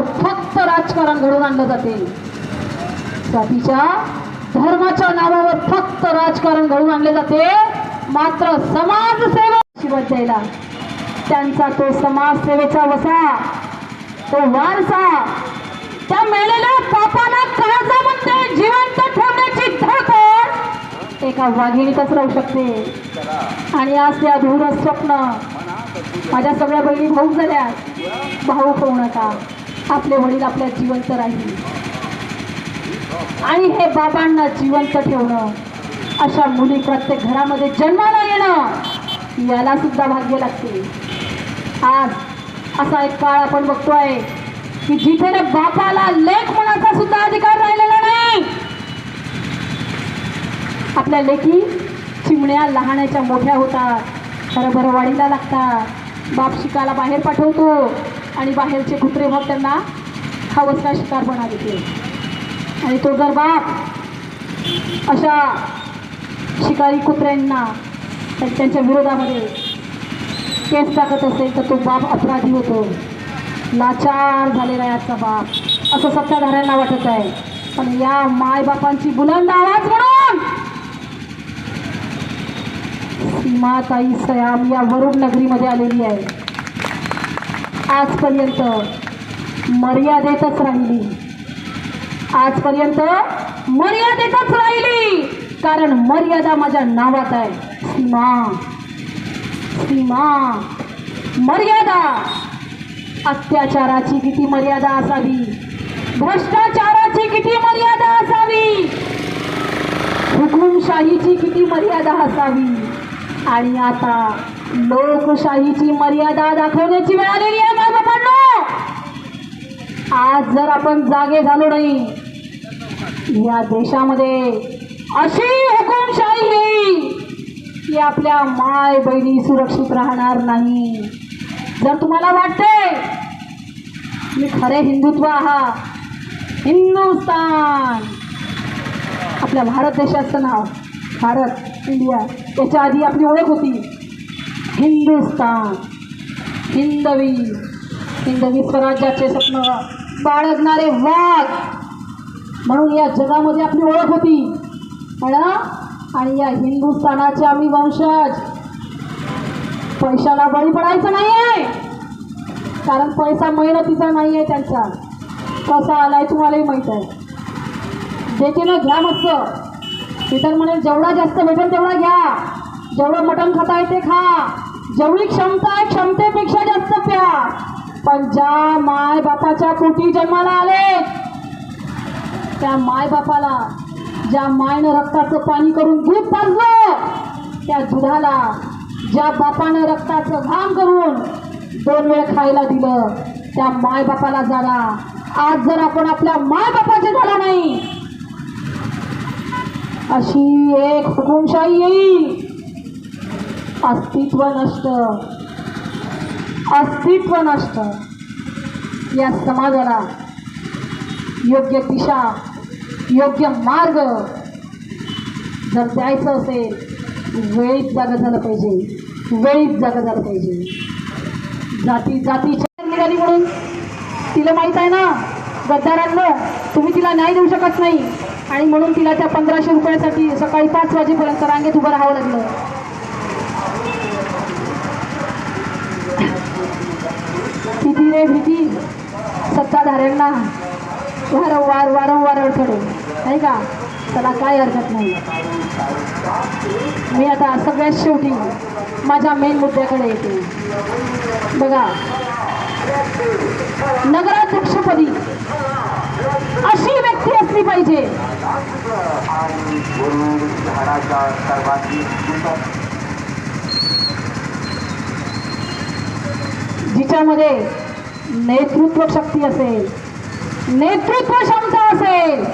नावावर फक्त राजकारण घडवून आणलं जाते. जातीच्या धर्माच्या नावावर फक्त राजकारण घडवून आणले जाते. मात्र समाजसेवा शिवत द्यायला. त्यांचा तो समाजसेवेचा वसा तो वारसा त्या मेलेल्या पापाला काळजामध्ये जिवंत ठेवण्याची धडपड एका वाघिणीतच राहू शकते. आणि आज ते अधुरं स्वप्न माझ्या सगळ्या बहिणी भाऊ झाल्या. भाऊ होऊ नका. आपले वडील आपल्या जिवंत राहील. आणि हे बाबांना जिवंत ठेवणं अशा मुली प्रत्येक घरामध्ये जन्माला येणं याला सुद्धा भाग्य लागते. आज असा एक काळ आपण बघतोय की जिथे रे बापाला लेख म्हणाचा सुद्धा अधिकार राहिलेला नाही. आपल्या लेखी चिमण्या लहानाच्या मोठ्या होतात. खरं बरं वाढीला लागतात. बाप शिकायला बाहेर पाठवतो. आणि बाहेरचे कुत्रे मग त्यांना हवसला शिकार बना देते आणि तो जर बाप अशा शिकारी कुत्र्यांना त्यांच्या विरोधामध्ये केस टाकत असेल तर तो बाप अपराधी होतो. लाचार झालेला आहे आजचा बाप. असं सत्ताधाऱ्यांना वाटत आहे. पण या मायबापांची बुलंद आवाज म्हणून सीमाताई सयाम या वरुण नगरीमध्ये आलेली आहे. आजपर्यंत मर्यादेतच राहिली. आजपर्यंत मर्यादेतच राहिली. कारण मर्यादा माझ्या नावात आहे. सीमा. सीमा. मर्यादा. अत्याचाराची किती मर्यादा असावी? भ्रष्टाचाराची किती मर्यादा असावी? हुकुमशाहीची किती मर्यादा असावी? आणि आता लोकशाहीची मर्यादा दाखवण्याची वेळ आलेली आज जर आपण जागे झालो नाही या देशामध्ये अशी हुकुमशाही येईल की आपल्या माय बहिणी सुरक्षित राहणार नाही. जर तुम्हाला वाटते मी खरे हिंदुत्व आहात हिंदुस्तान आपल्या भारत देशाचं नाव भारत इंडिया याच्या आधी आपली ओळख होती. हिंदुस्तान हिंदवी. हिंदवी स्वराज्याचे स्वप्न. बाळगणारे वाघ. म्हणून या जगामध्ये आपली ओळख होती. है? ना आणि या हिंदुस्थानाचे आम्ही वंशज. पैशाला बळी पडायचं नाही आहे कारण पैसा मेहनतीचा नाही आहे त्यांचा. कसा आलाय तुम्हालाही माहीत आहे. देते ना घ्या मस्त. इतर म्हणे जेवढा जास्त भेटेल तेवढा घ्या. जेवढं मटण खाता येते ते खा. जेवढी क्षमता आहे क्षमतेपेक्षा जास्त प्या. पण ज्या माय बापाच्या पोटी जन्माला आले. त्या माय बापाला ज्या मायनं रक्ताचं पाणी करून दूध पाजलं त्या दुधाला ज्या बापानं रक्ताचं घाम करून दोन वेळ खायला दिलं त्या माय बापाला जागा आज जर आपण आपल्या माय बापाचे झाला नाही अशी एक हुकुमशाही येईल. अस्तित्व नष्ट. अस्तित्व नष्ट. या समाजाला योग्य दिशा योग्य मार्ग जर द्यायचं असेल वेळीच जागा झालं पाहिजे. वेळीच जागा झालं पाहिजे. जाती जातीच्या निघाली म्हणून. तिला माहीत आहे ना गद्दारांनो तुम्ही तिला न्याय देऊ शकत नाही. आणि म्हणून तिला त्या पंधराशे रुपयासाठी सकाळी पाच वाजेपर्यंत रांगेत उभं राहावं लागलं किती रे भीती सत्ताधाऱ्यांना वारंवार वारंवार अडथळे नाही का? त्याला काय हरकत नाही. मी आता सगळ्यात शेवटी माझ्या मेन मुद्द्याकडे येते. बघा. नगराध्यक्षपदी अशी व्यक्ती असली पाहिजे. जिच्यामध्ये नेतृत्व शक्ती असेल. नेतृत्व क्षमता असेल.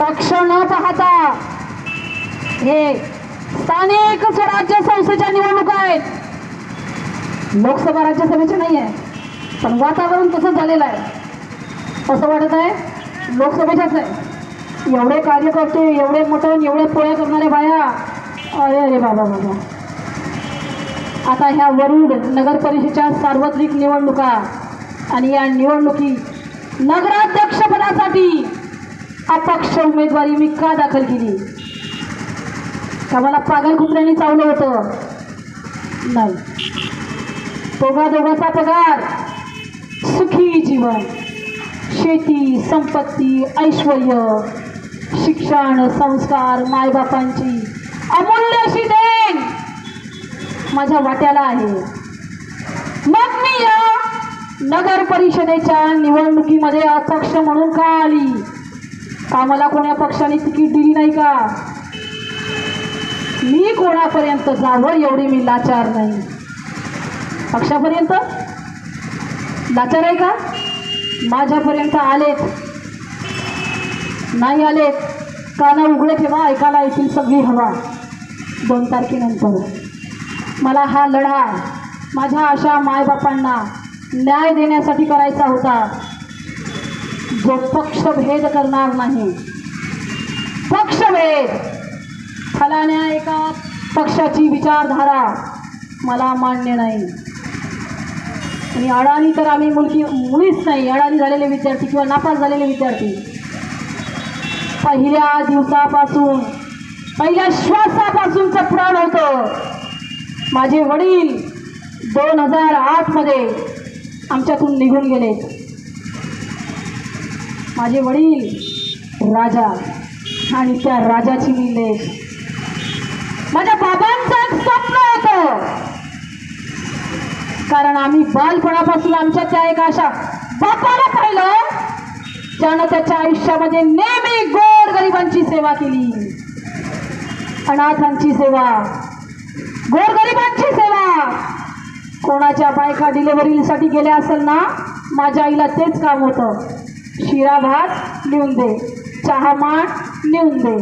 पक्ष न पाहता हे स्थानिक स्वराज्य संस्थेच्या निवडणुका आहेत. लोकसभा राज्यसभेच्या नाही आहे. पण वातावरण तसंच झालेलं आहे. असं वाटत आहे लोकसभेच्याच आहे. एवढे कार्यकर्ते एवढे मटण एवढे पोळ्या करणारे बाया. अरे अरे बाबा बाबा. आता ह्या वरुड नगर परिषदेच्या सार्वत्रिक निवडणुका आणि या निवडणुकी नगराध्यक्षपदासाठी अपक्ष उमेदवारी मी का दाखल केली? का मला पागल कुत्र्याने चावलं होतं? नाही. दोघा दोघाचा पगार सुखी जीवन शेती संपत्ती ऐश्वर शिक्षण संस्कार मायबापांची अमूल्य अशी देण माझ्या वाट्याला आहे. मग मी या नगर परिषदेच्या निवडणुकीमध्ये अपक्ष म्हणून का आली? का मला कोण्या पक्षाने तिकीट दिली नाही का? मी कोणापर्यंत जावं एवढी मी लाचार नाही. पक्षापर्यंत? लाचार आहे का? माझ्यापर्यंत आलेत. नाही आलेत. काना उघडे ठेवा ऐकायला येतील सगळी हवा. दोन तारखेनंतर. मला हा लढा माझ्या अशा मायबापांना न्याय देण्यासाठी करायचा होता. जो पक्षभेद करणार नाही. पक्षभेद! फलाण्या एका पक्षाची विचारधारा मला मान्य नाही. आणि अडाणी तर आम्ही मुलगी मुळीच नाही. अडाणी झालेले विद्यार्थी किंवा नापास झालेले विद्यार्थी. पहिल्या दिवसापासून पहिल्या श्वासापासूनचं प्राण होतं. माझे वडील दोन हजार आठमध्ये आमच्यातून निघून गेले. माझे वडील राजा आणि त्या राजाची मी लेख माझ्या बाबांचं एक स्वप्न होतं. कारण आम्ही बालपणापासून आमच्या त्या एका अशा बापाला पाहिलं. ज्यानं त्याच्या आयुष्यामध्ये नेहमी गोर गरिबांची सेवा केली. अनाथांची सेवा गोरगरिबांची सेवा. कोणाच्या बायका डिलेव्हरीसाठी गेल्या असेल ना माझ्या आईला तेच काम होतं. शिरा भात नेऊन दे चहा माठ नेऊन दे.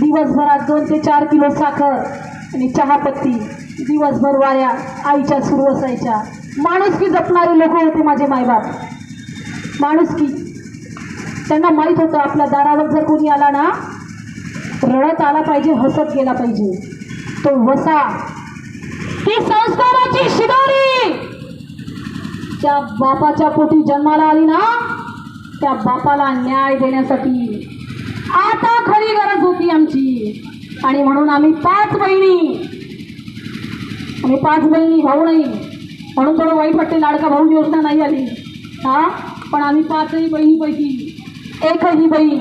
दिवसभरात दोन ते चार किलो साखर आणि चहापत्ती दिवसभर वाऱ्या आईच्या सुरू असायच्या माणुसकी जपणारे लोक होते माझे मायबाप. माणुसकी त्यांना माहीत होतं आपल्या दारावर जर कोणी आला ना रडत आला पाहिजे हसत गेला पाहिजे. तो वसा ती संस्काराची शिदोरी त्या बापाच्या पोटी जन्माला आली ना त्या बापाला न्याय देण्यासाठी आता खरी गरज होती आमची. आणि म्हणून आम्ही पाच बहिणी. आम्ही पाच बहिणी भाऊ नाही. म्हणून थोडं वाईट वाटते लाडका भाऊ योजना नाही आली. हा? पण आम्ही पाचही बहिणीपैकी एकही बहीण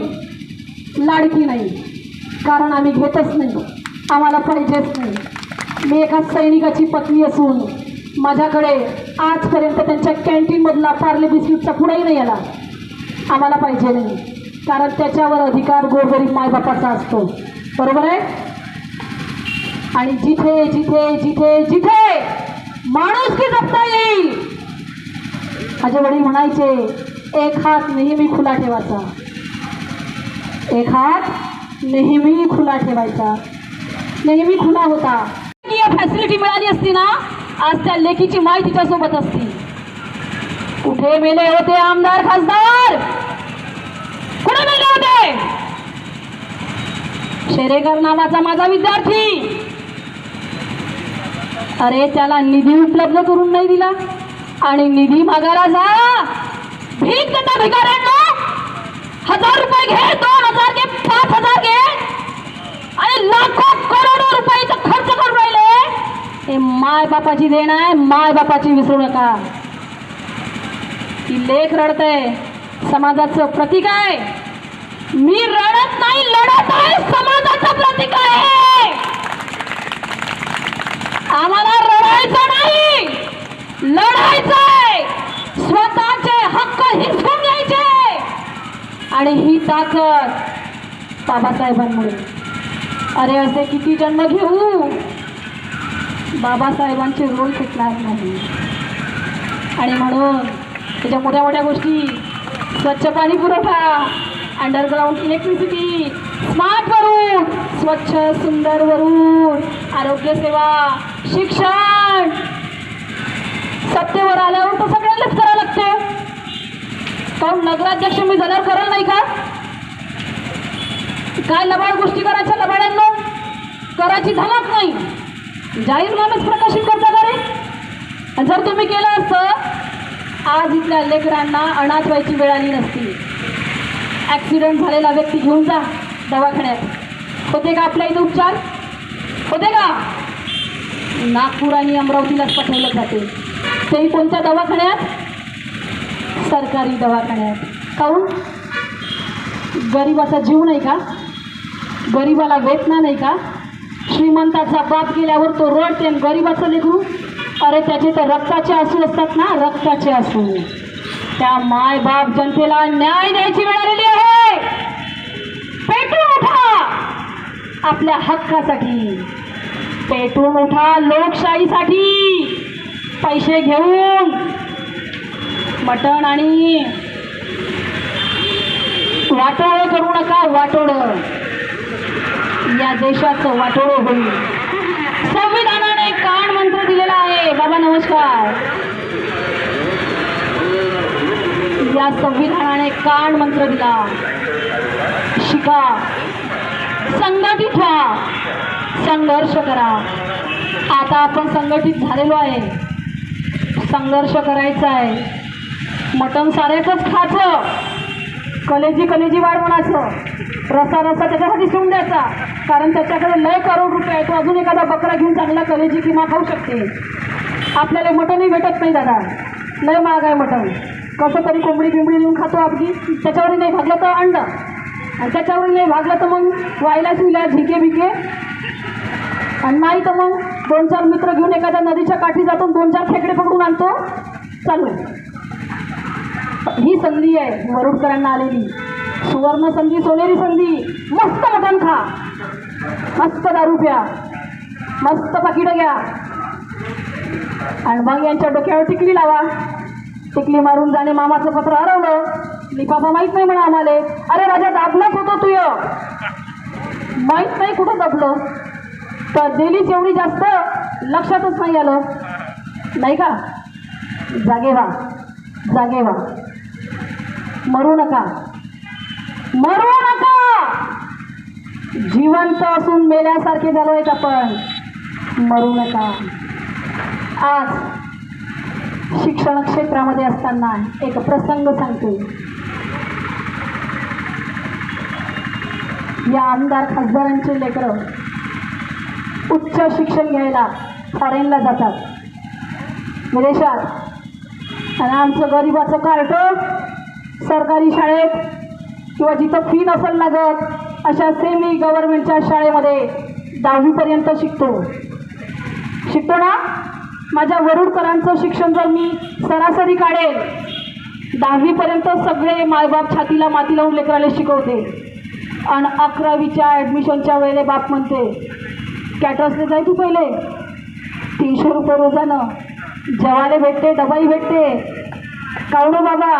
लाडकी नाही. कारण आम्ही घेतच नाही. आम्हाला पाहिजेच नाही. मी एका सैनिकाची पत्नी असून माझ्याकडे आजपर्यंत त्यांच्या कॅन्टीनमधला पार्ले बिस्किटचा पुढाही नाही आला. आम्हाला पाहिजे नाही. कारण त्याच्यावर अधिकार गोरगरीब मायबापाचा असतो. बरोबर आहे? आणि जिथे जिथे जिथे जिथे माणूस की जपता येईल माझे वडील म्हणायचे एक हात नेहमी खुला ठेवायचा. एक हात नेहमी खुला ठेवायचा. नेहमी खुला होता. फॅसिलिटी मिळाली असती ना आज त्या लेखीची माय तिच्यासोबत असती. कुठे मेले होते आमदार खासदार? कुठे मेले होते? शेरेकर नावाचा माझा विद्यार्थी. अरे त्याला निधी उपलब्ध करून नाही दिला. आणि निधी मागायला जा. भीक देता भिकाऱ्यांना. हजार रुपये घे दोन हजार घे पाच हजार घे आणि लाखो करोडो रुपयाचा खर्च करून राहिले हे माय बापाची देण आहे माय बापाची विसरू नका. ती लेख रडते समाजाचं प्रतीक आहे. मी रडत नाही लढत आहे समाजाचं प्रतीक आहे. आम्हाला रडायचं नाही लढायचंय. स्वतःचे हक्क हिसकून घ्यायचे. आणि ही ताकद बाबासाहेबांमुळे. अरे असे किती जन्म घेऊ? बाबासाहेबांचे रोल सुटणार नाही. आणि म्हणून त्याच्या मोठ्या मोठ्या गोष्टी स्वच्छ पाणी पुरवठा अंडरग्राऊंड इलेक्ट्रिसिटी स्मार्ट वरून स्वच्छ सुंदर वरून आरोग्यसेवा शिक्षण. सत्तेवर आल्यावर तर सगळ्यांनाच करावं लागते. काहून नगराध्यक्ष मी झाल्यावर करल नाही का? काय लबाड गोष्टी करायच्या लबाड्यांना? करायची झालाच नाही. जाहीरनामेच प्रकाशित करता का रे? आणि जर तुम्ही केलं असतं आज इथल्या लेकरांना अनाथ व्हायची वेळ आली नसती. ॲक्सिडेंट झालेला व्यक्ती घेऊन जा दवाखान्यात. होते का आपल्या इथे उपचार? होते का? नागपूर आणि अमरावतीलाच पाठवलं जाते. तेही कोणत्या दवाखान्यात? सरकारी दवाखान्यात. काऊन गरिबाचा जीव नाही का? गरिबाला वेतना नाही का? श्रीमंताचा बाप गेल्यावर तो रडते आणि गरिबाचं लेकरू अरे त्याचे तर रक्ताचे आसू असतात ना रक्ताचे आसू. त्या माय बाप जनतेला न्याय द्यायची वेळ आलेली आहे. पेटून उठा. आपल्या हक्कासाठी. पेटून उठा लोकशाहीसाठी. पैसे घेऊन. मटण आणि वाटोळं करू नका वाटोळं. या देशाचं वाटोळं होईल. संविधानाने कान मंत्र दिलेला आहे. बाबा नमस्कार. या संविधानाने कान मंत्र दिला. शिका. संघटित व्हा. संघर्ष करा. आता आपण संघटित झालेलो आहे. संघर्ष करायचा आहे. मटण सारेकच खायचं. कलेजी कलेजी वाढ म्हणायचं रसा रसा त्याच्यासाठी सोडून द्यायचा. कारण त्याच्याकडे लय करोड रुपये आहे तो अजून एखादा बकरा घेऊन चांगला कलेजी किमा खाऊ शकते. आपल्याला मटणही भेटत नाही दादा. लय महाग आहे मटण. कसं तरी कोंबडी बिंबडी नेऊन खातो आपली. त्याच्यावर नाही भागलं तर अंडं. आणि त्याच्यावर नाही भागलं तर मग वायला शिवल्या झिके बिके. आणि नाही तर मग दोन चार मित्र घेऊन एखाद्या नदीच्या काठी जातो दोन चार खेकडे पकडून आणतो. चालू. ही संधी आहे वरुडकरांना आलेली. सुवर्ण संधी सोनेरी संधी. मस्त मटण खा. मस्त दारू प्या. मस्त पाकिटं घ्या. आणि मग यांच्या डोक्यावर टिकली लावा. टिकली मारून जाणे मामाचं पत्र हरवलं. लिफाफा माहीत नाही म्हणा आम्हाला. अरे राजा दाबलाच होतो तुय माहीत नाही कुठं दाबलं. तर दिलीच एवढी जास्त लक्षातच नाही आलं. नाही का? जागे व्हा. जागे व्हा. मरू नका. मरू नका. जिवंत असून मेल्यासारखे झालो आहेत आपण. मरू नका. आज शिक्षण क्षेत्रामध्ये असताना एक प्रसंग सांगते. या आमदार खासदारांचे लेकरं उच्च शिक्षण घ्यायला फॉरेनला जातात. म्हणजे विदेशात आणि आमचं गरिबाचं कार्ट सरकारी शाळेत किंवा जिथं फी नसेल लागत अशा सेमी गव्हर्नमेंटच्या शाळेमध्ये दहावीपर्यंत शिकतो. शिकतो ना? माझ्या वरुडकरांचं शिक्षण जर मी सरासरी काढेल दहावीपर्यंत सगळे मायबाप छातीला माती लावून लेकराला शिकवते. आणि अकरावीच्या ॲडमिशनच्या वेळेला बाप म्हणते कॅटर्सने जाय तू पहिले. तीनशे रुपये रोजानं. जेवायला भेटते डबाई भेटते. कावडो बाबा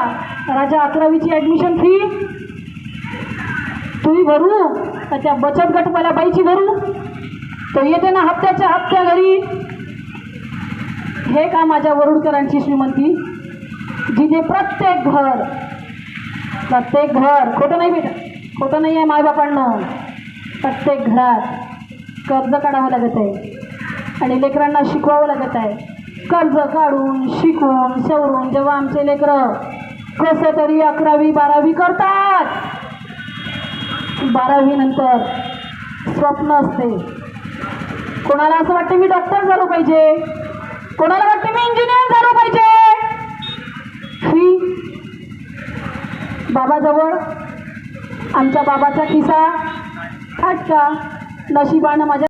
राजा अकरावीची ॲडमिशन फी तुम्ही भरू तर त्या बचत गट मला बाईची भरू तो येते ना हप्त्याच्या हप्त्या घरी. हे का माझ्या वरुडकरांची श्रीमंती? जिथे प्रत्येक घर प्रत्येक घर खोटं नाही बेटा. खोटं नाही आहे मायबापांना. प्रत्येक घरात कर्ज काढावं लागत आहे. आणि लेकरांना शिकवावं लागत आहे. कर्ज काढून शिकून सवरून जेव्हा आमचे लेकरं कसं तरी अकरावी बारावी करतात. बारावी नंतर स्वप्न असते. कोणाला असं वाटतं मी डॉक्टर झालो पाहिजे? कोणाला वाटतं मी इंजिनियर झालो पाहिजे? फी बाबाजवळ आमच्या बाबाचा खिसा फाटका नशिबानं माझ्या